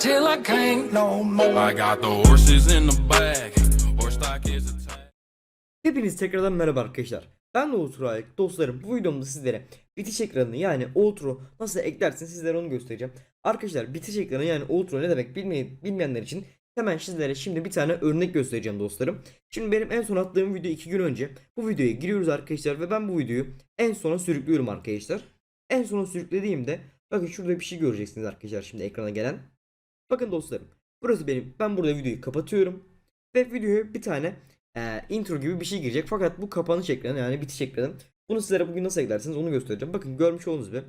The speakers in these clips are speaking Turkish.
till I can't no more. I got the horses in the back. Horse stock is attached. Hepiniz tekrardan merhaba arkadaşlar. Ben de Ultra Ayık. Dostlarım bu videomda sizlere bitiş ekranını yani Ultra nasıl eklersiniz sizlere onu göstereceğim. Arkadaşlar bitiş ekranı yani Ultra ne demek bilmey- bilmeyenler için hemen sizlere şimdi bir tane örnek göstereceğim dostlarım. Şimdi benim en son attığım video 2 gün önce bu videoya giriyoruz arkadaşlar ve ben bu videoyu en sona sürüklüyorum arkadaşlar. En sona sürüklediğimde bakın şurada bir şey göreceksiniz arkadaşlar şimdi ekrana gelen. Bakın dostlarım burası benim ben burada videoyu kapatıyorum ve videoya bir tane e, intro gibi bir şey girecek. Fakat bu kapanış ekranı yani bitiş ekranı. Bunu sizlere bugün nasıl eklersiniz onu göstereceğim. Bakın görmüş olduğunuz gibi.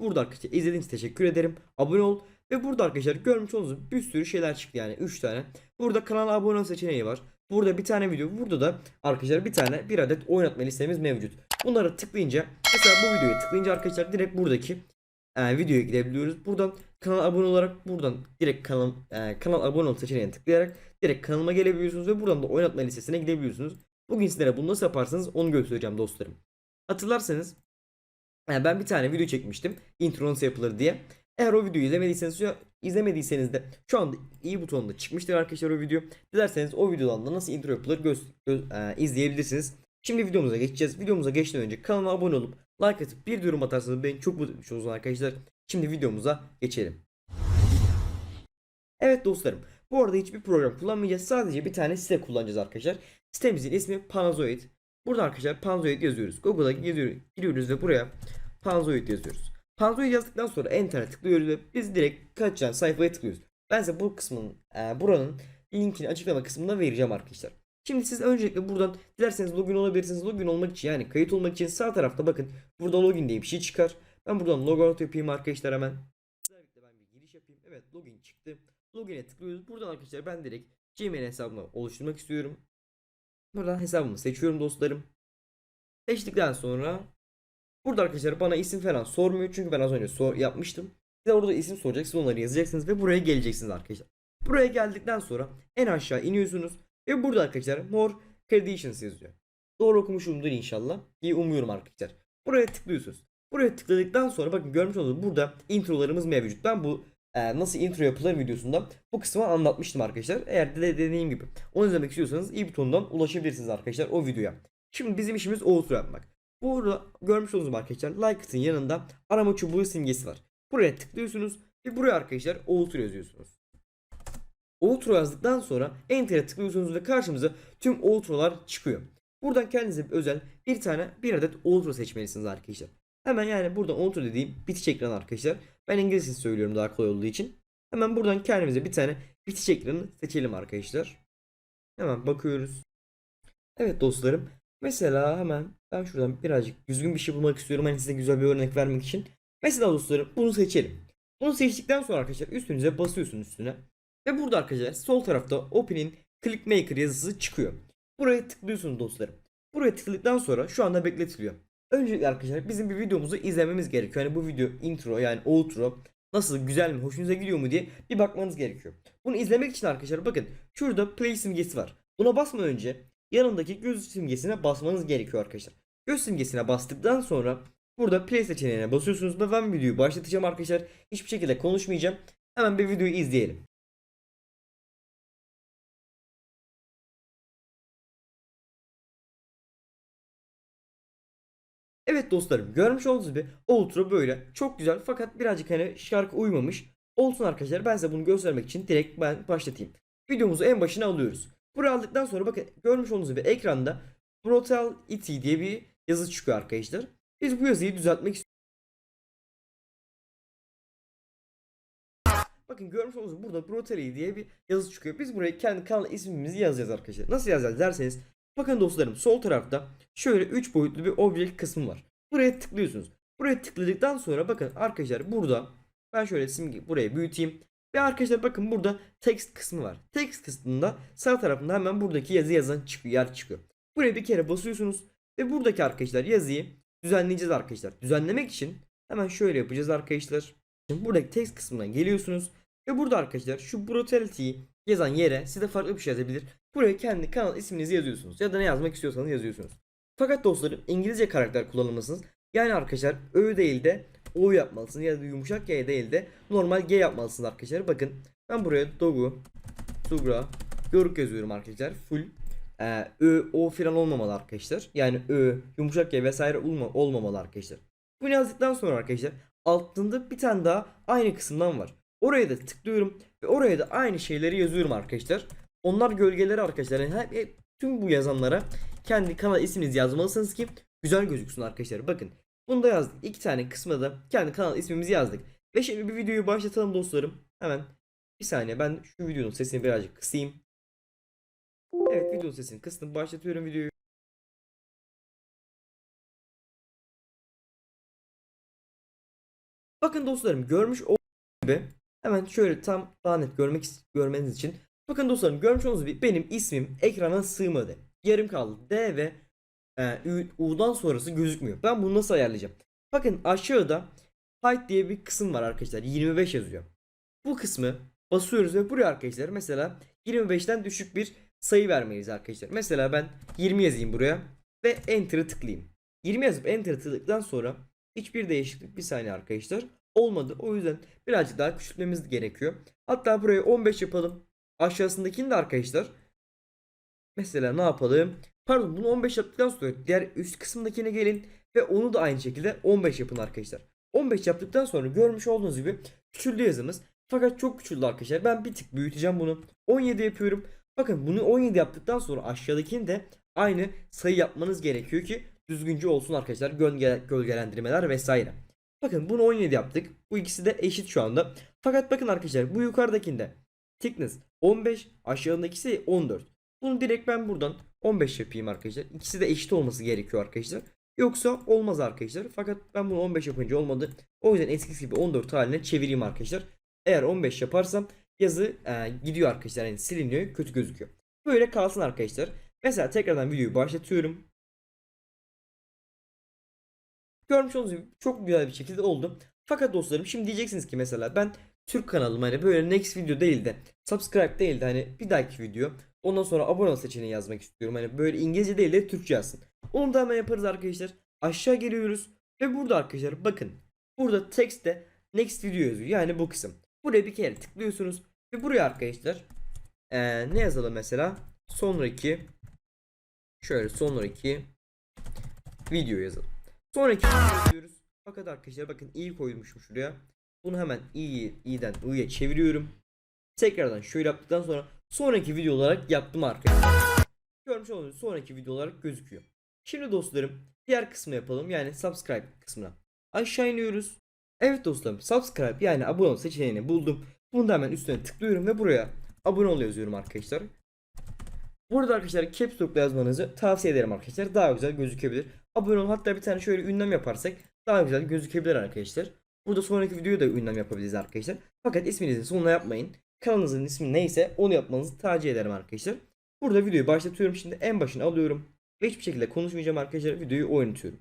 Burada arkadaşlar izlediğiniz için teşekkür ederim. Abone ol. Ve burada arkadaşlar görmüş olduğunuz gibi bir sürü şeyler çıktı yani 3 tane. Burada kanala abone ol seçeneği var. Burada bir tane video. Burada da arkadaşlar bir tane bir adet oynatma listemiz mevcut. Bunları tıklayınca mesela bu videoyu tıklayınca arkadaşlar direkt buradaki e, videoya gidebiliyoruz. Buradan kanala abone olarak buradan direkt kanal e, kanal abone ol seçeneğine tıklayarak direkt kanalıma gelebiliyorsunuz ve buradan da oynatma listesine gidebiliyorsunuz. Bugün sizlere bunu nasıl yaparsanız onu göstereceğim dostlarım. Hatırlarsanız e, ben bir tane video çekmiştim. Intro nasıl yapılır diye. Eğer o videoyu izlemediyseniz ya izlemediyseniz de şu anda iyi butonunda çıkmıştır arkadaşlar o video. Dilerseniz o videodan da nasıl intro yapılır göz, göz- e, izleyebilirsiniz. Şimdi videomuza geçeceğiz. Videomuza geçmeden önce kanalıma abone olup like atıp bir yorum atarsanız beni çok mutlu etmiş olursunuz arkadaşlar. Şimdi videomuza geçelim. Evet dostlarım. Bu arada hiçbir program kullanmayacağız. Sadece bir tane site kullanacağız arkadaşlar. Sitemizin ismi Panazoid. Burada arkadaşlar Panazoid yazıyoruz. Google'a giriyoruz, ve buraya Panazoid yazıyoruz. Panazoid yazdıktan sonra Enter'e tıklıyoruz ve biz direkt kaçacağın sayfaya tıklıyoruz. Ben size bu kısmın, e, buranın linkini açıklama kısmında vereceğim arkadaşlar. Şimdi siz öncelikle buradan dilerseniz login olabilirsiniz. Login olmak için yani kayıt olmak için sağ tarafta bakın burada login diye bir şey çıkar. Ben buradan logout yapayım arkadaşlar hemen. Özellikle ben bir giriş yapayım. Evet login çıktı. Login'e tıklıyoruz. Buradan arkadaşlar ben direkt Gmail hesabımı oluşturmak istiyorum. Buradan hesabımı seçiyorum dostlarım. Seçtikten sonra burada arkadaşlar bana isim falan sormuyor. Çünkü ben az önce sor yapmıştım. Size orada isim soracak. Siz onları yazacaksınız ve buraya geleceksiniz arkadaşlar. Buraya geldikten sonra en aşağı iniyorsunuz. Ve burada arkadaşlar More Credentials yazıyor. Doğru okumuşumdur inşallah. İyi umuyorum arkadaşlar. Buraya tıklıyorsunuz. Buraya tıkladıktan sonra bakın görmüş olduğunuz burada introlarımız mevcut. Ben bu e, nasıl intro yapılır videosunda bu kısmı anlatmıştım arkadaşlar. Eğer de dediğim gibi onu izlemek istiyorsanız i butonundan ulaşabilirsiniz arkadaşlar o videoya. Şimdi bizim işimiz outro yapmak. Burada görmüş olduğunuz arkadaşlar like yanında arama çubuğu simgesi var. Buraya tıklıyorsunuz ve buraya arkadaşlar outro yazıyorsunuz. Outro yazdıktan sonra Enter'e tıklıyorsunuz ve karşımıza tüm outro'lar çıkıyor. Buradan kendinize bir özel bir tane bir adet outro seçmelisiniz arkadaşlar. Hemen yani buradan outro dediğim bitiş ekranı arkadaşlar. Ben İngilizce söylüyorum daha kolay olduğu için. Hemen buradan kendimize bir tane bitiş ekranı seçelim arkadaşlar. Hemen bakıyoruz. Evet dostlarım. Mesela hemen ben şuradan birazcık düzgün bir şey bulmak istiyorum. Hani size güzel bir örnek vermek için. Mesela dostlarım bunu seçelim. Bunu seçtikten sonra arkadaşlar üstünüze basıyorsun üstüne. Ve burada arkadaşlar sol tarafta Open'in Clickmaker yazısı çıkıyor. Buraya tıklıyorsunuz dostlarım. Buraya tıkladıktan sonra şu anda bekletiliyor. Öncelikle arkadaşlar bizim bir videomuzu izlememiz gerekiyor. Yani bu video intro yani outro nasıl güzel mi hoşunuza gidiyor mu diye bir bakmanız gerekiyor. Bunu izlemek için arkadaşlar bakın şurada play simgesi var. Buna basmadan önce yanındaki göz simgesine basmanız gerekiyor arkadaşlar. Göz simgesine bastıktan sonra burada play seçeneğine basıyorsunuz ve ben videoyu başlatacağım arkadaşlar. Hiçbir şekilde konuşmayacağım. Hemen bir videoyu izleyelim. Evet dostlarım görmüş olduğunuz gibi outro böyle çok güzel fakat birazcık hani şarkı uymamış. Olsun arkadaşlar ben size bunu göstermek için direkt ben başlatayım. Videomuzu en başına alıyoruz. Buraya aldıktan sonra bakın görmüş olduğunuz gibi ekranda Brutality diye bir yazı çıkıyor arkadaşlar. Biz bu yazıyı düzeltmek istiyoruz. Bakın görmüş olduğunuz burada Brutality diye bir yazı çıkıyor. Biz buraya kendi kanal ismimizi yazacağız arkadaşlar. Nasıl yazacağız derseniz bakın dostlarım sol tarafta şöyle 3 boyutlu bir object kısmı var. Buraya tıklıyorsunuz. Buraya tıkladıktan sonra bakın arkadaşlar burada ben şöyle simge buraya büyüteyim. Ve arkadaşlar bakın burada text kısmı var. Text kısmında sağ tarafında hemen buradaki yazı yazan çıkıyor, yer çıkıyor. Buraya bir kere basıyorsunuz ve buradaki arkadaşlar yazıyı düzenleyeceğiz arkadaşlar. Düzenlemek için hemen şöyle yapacağız arkadaşlar. Şimdi buradaki text kısmına geliyorsunuz ve burada arkadaşlar şu brutality yazan yere size farklı bir şey yazabilir. Buraya kendi kanal isminizi yazıyorsunuz ya da ne yazmak istiyorsanız yazıyorsunuz. Fakat dostlarım İngilizce karakter kullanılmasınız. Yani arkadaşlar Ö değil de O yapmalısınız ya da yumuşak G değil de normal G yapmalısınız arkadaşlar. Bakın Ben buraya Dogu, Sugra, Görük yazıyorum arkadaşlar. Full. Ee, Ö, O falan olmamalı arkadaşlar. Yani Ö, yumuşak G vesaire olma, olmamalı arkadaşlar. Bunu yazdıktan sonra arkadaşlar altında bir tane daha aynı kısımdan var. Oraya da tıklıyorum ve oraya da aynı şeyleri yazıyorum arkadaşlar. Onlar gölgeleri arkadaşlar. Yani hep, hep tüm bu yazanlara kendi kanal isminizi yazmalısınız ki güzel gözüksün arkadaşlar. Bakın bunu da yazdık. İki tane kısmına da kendi kanal ismimizi yazdık. Ve şimdi bir videoyu başlatalım dostlarım. Hemen bir saniye ben şu videonun sesini birazcık kısayım. Evet videonun sesini kıstım. Başlatıyorum videoyu. Bakın dostlarım görmüş olduğunuz gibi hemen şöyle tam daha net görmek görmeniz için bakın dostlarım görmüş olduğunuz gibi benim ismim ekrana sığmadı. Yarım kaldı. D ve e, U'dan sonrası gözükmüyor. Ben bunu nasıl ayarlayacağım? Bakın aşağıda height diye bir kısım var arkadaşlar. 25 yazıyor. Bu kısmı basıyoruz ve buraya arkadaşlar mesela 25'ten düşük bir sayı vermeliyiz arkadaşlar. Mesela ben 20 yazayım buraya ve enter'ı tıklayayım. 20 yazıp enter'ı tıkladıktan sonra hiçbir değişiklik bir saniye arkadaşlar olmadı. O yüzden birazcık daha küçültmemiz gerekiyor. Hatta buraya 15 yapalım. Aşağısındakini de arkadaşlar mesela ne yapalım? Pardon bunu 15 yaptıktan sonra diğer üst kısımdakine gelin ve onu da aynı şekilde 15 yapın arkadaşlar. 15 yaptıktan sonra görmüş olduğunuz gibi küçüldü yazımız. Fakat çok küçüldü arkadaşlar. Ben bir tık büyüteceğim bunu. 17 yapıyorum. Bakın bunu 17 yaptıktan sonra aşağıdakini de aynı sayı yapmanız gerekiyor ki düzgünce olsun arkadaşlar. Gölge, gölgelendirmeler vesaire. Bakın bunu 17 yaptık. Bu ikisi de eşit şu anda. Fakat bakın arkadaşlar bu yukarıdakinde thickness 15 aşağıdakisi 14. Bunu direkt ben buradan 15 yapayım arkadaşlar. İkisi de eşit olması gerekiyor arkadaşlar. Yoksa olmaz arkadaşlar. Fakat ben bunu 15 yapınca olmadı. O yüzden eskisi gibi 14 haline çevireyim arkadaşlar. Eğer 15 yaparsam yazı e, gidiyor arkadaşlar. Yani siliniyor, kötü gözüküyor. Böyle kalsın arkadaşlar. Mesela tekrardan videoyu başlatıyorum. Görmüş olduğunuz gibi çok güzel bir şekilde oldu. Fakat dostlarım şimdi diyeceksiniz ki mesela ben Türk kanalım hani böyle next video değil de subscribe değil de hani bir dahaki video ondan sonra abone ol seçeneği yazmak istiyorum. Hani böyle İngilizce değil de Türkçe yazsın. Onu da hemen yaparız arkadaşlar. Aşağı geliyoruz ve burada arkadaşlar bakın. Burada text'te next video yazıyor. Yani bu kısım. Buraya bir kere tıklıyorsunuz ve buraya arkadaşlar eee, ne yazalım mesela? Sonraki şöyle sonraki video yazalım. Sonraki yazıyoruz. Fakat arkadaşlar bakın iyi koymuşum şuraya. Bunu hemen iyi iyiden i'ye çeviriyorum. Tekrardan şöyle yaptıktan sonra sonraki video olarak yaptım arkadaşlar. Görmüş olduğunuz sonraki video olarak gözüküyor. Şimdi dostlarım diğer kısmı yapalım yani subscribe kısmına. Aşağı iniyoruz. Evet dostlarım subscribe yani abone ol seçeneğini buldum. Bunu da hemen üstüne tıklıyorum ve buraya abone ol yazıyorum arkadaşlar. Burada arkadaşlar caps lock'la yazmanızı tavsiye ederim arkadaşlar. Daha güzel gözükebilir. Abone ol hatta bir tane şöyle ünlem yaparsak daha güzel gözükebilir arkadaşlar. Burada sonraki videoyu da ünlem yapabiliriz arkadaşlar. Fakat isminizin sonuna yapmayın. Kanalınızın ismi neyse onu yapmanızı tercih ederim arkadaşlar. Burada videoyu başlatıyorum. Şimdi en başını alıyorum. Hiçbir şekilde konuşmayacağım arkadaşlar. Videoyu oynatıyorum.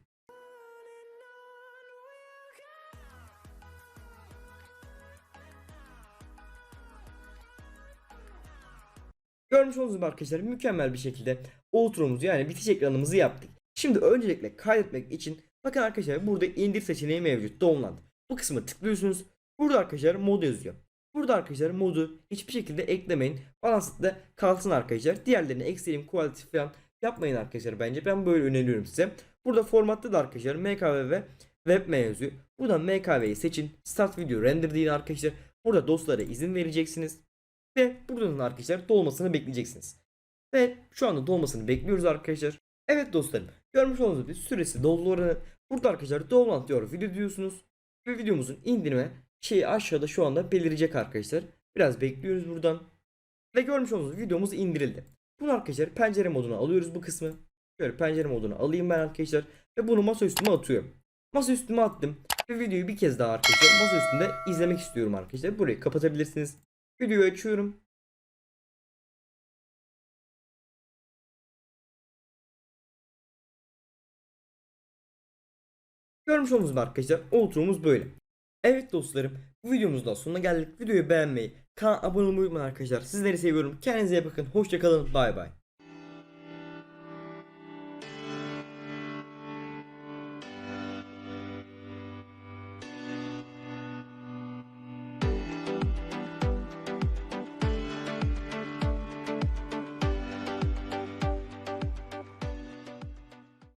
Görmüş olduğunuz gibi arkadaşlar mükemmel bir şekilde outro'muzu yani bitiş ekranımızı yaptık. Şimdi öncelikle kaydetmek için bakın arkadaşlar burada indir seçeneği mevcut. Download. Bu kısmı tıklıyorsunuz. Burada arkadaşlar mod yazıyor. Burada arkadaşlar modu hiçbir şekilde eklemeyin. Balanslı kalsın arkadaşlar. Diğerlerini ekstreme quality falan yapmayın arkadaşlar bence. Ben böyle öneriyorum size. Burada formatta da arkadaşlar MKV ve WebM yazıyor. Buradan MKV'yi seçin. Start video render deyin arkadaşlar. Burada dostlara izin vereceksiniz. Ve buradan arkadaşlar dolmasını bekleyeceksiniz. Ve şu anda dolmasını bekliyoruz arkadaşlar. Evet dostlarım görmüş olduğunuz gibi süresi doldu oranı. Burada arkadaşlar download diyor video diyorsunuz. Ve videomuzun indirme şeyi aşağıda şu anda belirecek arkadaşlar. Biraz bekliyoruz buradan. Ve görmüş olduğunuz videomuz indirildi. Bunu arkadaşlar pencere moduna alıyoruz bu kısmı. Şöyle pencere moduna alayım ben arkadaşlar. Ve bunu masa üstüme atıyorum. Masa üstüme attım. Ve videoyu bir kez daha arkadaşlar masa üstünde izlemek istiyorum arkadaşlar. Burayı kapatabilirsiniz. Videoyu açıyorum. Görmüş olduğunuz gibi arkadaşlar outro'muz böyle. Evet dostlarım bu videomuzun da sonuna geldik. Videoyu beğenmeyi, kanala abone olmayı unutmayın arkadaşlar. Sizleri seviyorum. Kendinize iyi bakın. Hoşçakalın. Bay bay.